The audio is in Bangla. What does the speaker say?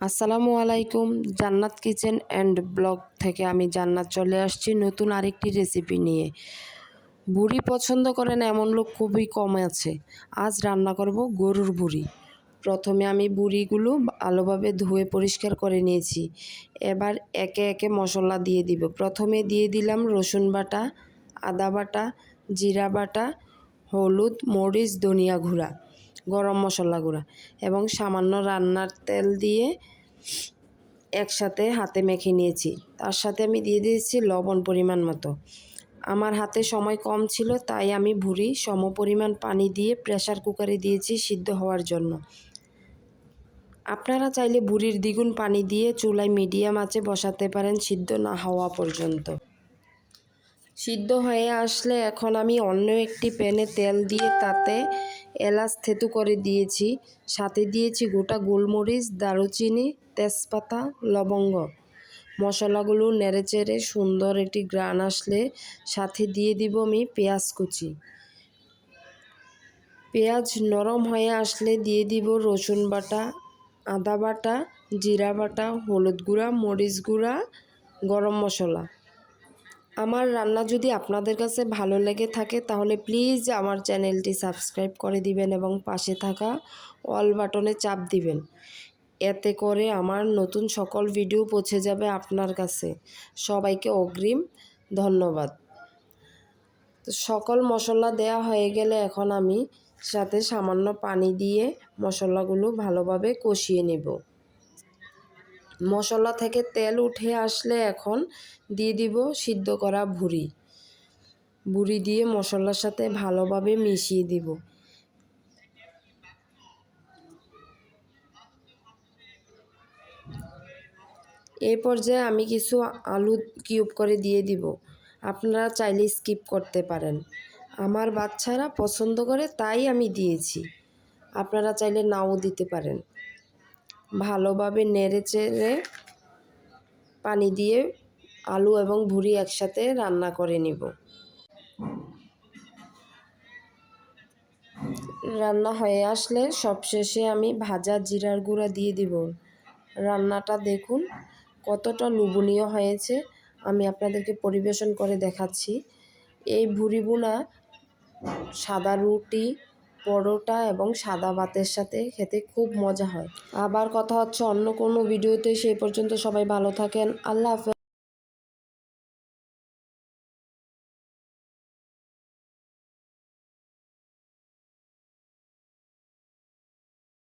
আসসালামু আলাইকুম, জান্নাত কিচেন অ্যান্ড ব্লগ থেকে আমি জান্নাত চলে আসছি নতুন আরেকটি রেসিপি নিয়ে। বুড়ি পছন্দ করেন এমন লোক খুবই কম আছে। আজ রান্না করব গরুর বুড়ি। প্রথমে আমি বুড়িগুলো ভালোভাবে ধুয়ে পরিষ্কার করে নিয়েছি। এবার একে একে মশলা দিয়ে দিব। প্রথমে দিয়ে দিলাম রসুন বাটা, আদা বাটা, জিরা বাটা, হলুদ, মরিচ, ধনিয়া গুঁড়া। গরম মশলা গুঁড়া এবং সামান্য রান্নার তেল দিয়ে একসাথে হাতে মেখে নিয়েছি। তার সাথে আমি দিয়ে দিয়েছি লবণ পরিমাণ মতো। আমার হাতে সময় কম ছিল, তাই আমি ভুড়ি সম পরিমাণ পানি দিয়ে প্রেশার কুকারে দিয়েছি সিদ্ধ হওয়ার জন্য। আপনারা চাইলে বুড়ির দ্বিগুণ পানি দিয়ে চুলায় মিডিয়াম আঁচে বসাতে পারেন সিদ্ধ না হওয়া পর্যন্ত। সিদ্ধ হয়ে আসলে এখন আমি অন্য একটি প্যানে তেল দিয়ে তাতে এলাচ, থেতু করে দিয়েছি। সাথে দিয়েছি গোটা গোলমরিচ, দারুচিনি, তেজপাতা, লবঙ্গ। মশলাগুলো নেড়েচেড়ে সুন্দর একটি গ্রান আসলে সাথে দিয়ে দিব আমি পেঁয়াজ কুচি। পেঁয়াজ নরম হয়ে আসলে দিয়ে দিব রসুন বাটা, আদা বাটা, জিরা বাটা, হলুদ গুঁড়া, মরিচ গুঁড়া, গরম মশলা। আমার রান্না যদি আপনাদের কাছে ভালো লেগে থাকে, তাহলে প্লিজ আমার চ্যানেলটি সাবস্ক্রাইব করে দিবেন এবং পাশে থাকা অল বাটনে চাপ দিবেন। এতে করে আমার নতুন সকল ভিডিও পৌঁছে যাবে আপনার কাছে। সবাইকে অগ্রিম ধন্যবাদ। সকল মশলা দেয়া হয়ে গেলে এখন আমি সাথে সামান্য পানি দিয়ে মশলাগুলো ভালোভাবে কষিয়ে নেব। মশলা থেকে তেল উঠে আসলে এখন দিয়ে দিব সিদ্ধ করা ভুড়ি। ভুড়ি দিয়ে মশলার সাথে ভালোভাবে মিশিয়ে দিব। এই পর্যায়ে আমি কিছু আলু কিউব করে দিয়ে দিব। আপনারা চাইলে স্কিপ করতে পারেন। আমার বাচ্চারা পছন্দ করে তাই আমি দিয়েছি। আপনারা চাইলে নাও দিতে পারেন। ভালোভাবে নেড়ে চেড়ে পানি দিয়ে আলু এবং ভুড়ি একসাথে রান্না করে নিব। রান্না হয়ে আসলে সবশেষে আমি ভাজা জিরার গুঁড়া দিয়ে দিব। রান্নাটা দেখুন কতটা লুবনীয় হয়েছে। আমি আপনাদেরকে পরিবেশন করে দেখাচ্ছি। এই ভুড়ি বোনা সাদা রুটি পরোটা এবং সাদা ভাতের সাথে খেতে খুব মজা হয়। আবার কথা হচ্ছে অন্য কোনো ভিডিওতে সেই পর্যন্ত সবাই ভালো থাকেন। আল্লাহ হাফেজ।